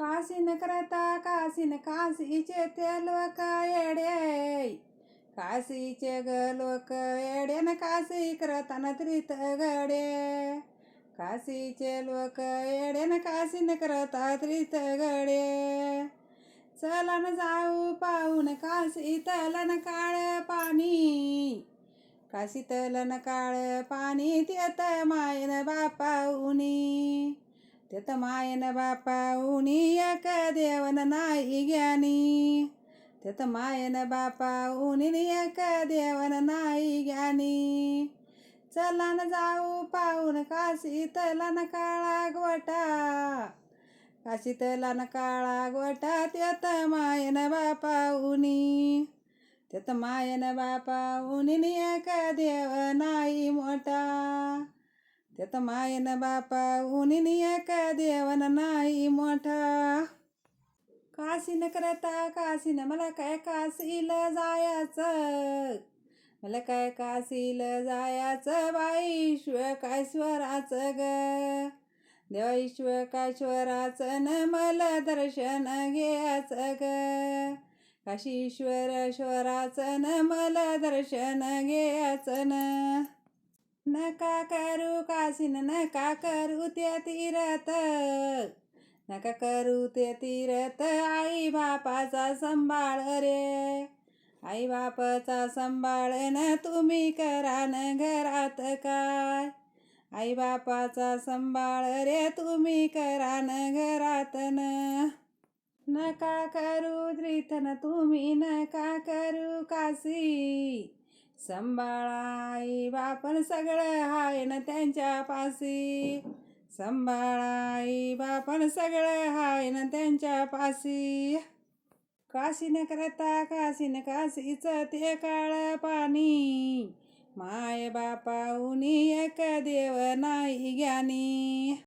काशीन करता काशीन काशीचे ते लोक येडे काशीचे ग लोक येडे न काशी करताना त्रित गडे. काशीचे लोक येडे न काशीन करता त्रित गडे. चलन जाऊ पाहून काशी तलन काळ पाणी. काशी तलन काळ पाणी तेत मायन बापाऊनी तेत मायन बापाऊनी एक देवन नाही ज्ञानी। तेत मायन बापाऊनी एक देवन नाही ज्ञानी। चला जाऊ पाहून काशी तलन काळा गोटा। काशी तलन काळा गोटा तेत मायन बापाऊनी तेत मायन बापाऊनी का देव नाही मोठा। तेत मायन बापाऊनी एक देवन नाही मोठा. काशीन करता काशीन मला काय काशीला जायचं? मला काय काशीला जायचं? बाई काश्वराचं ग. देवा ईश्वर काश्वराचं न मला दर्शन घ्यायचं ग. काशी श्वराचं न मला दर्शन घ्यायचं न. नका करू काशीन नका करू ते तीरथ. नका करू ते तीरथ. आई बापाचा संभाळ रे. आई बापाचा संभाळ न तुम्ही करा न घरात काय. आई बापाचा संभाळ रे तुम्ही करा न घरात न. नका करू त्रिथन तुम्ही नका करू काशी. संभाळा बापन सगळं हाय न त्यांच्या पासी संभाळा बापन सगळं हाय न त्यांच्या पासी काशीन करता काशीन काशीच ते काळ पाणी. माय बापाऊनी एक देव नाही ज्ञानी.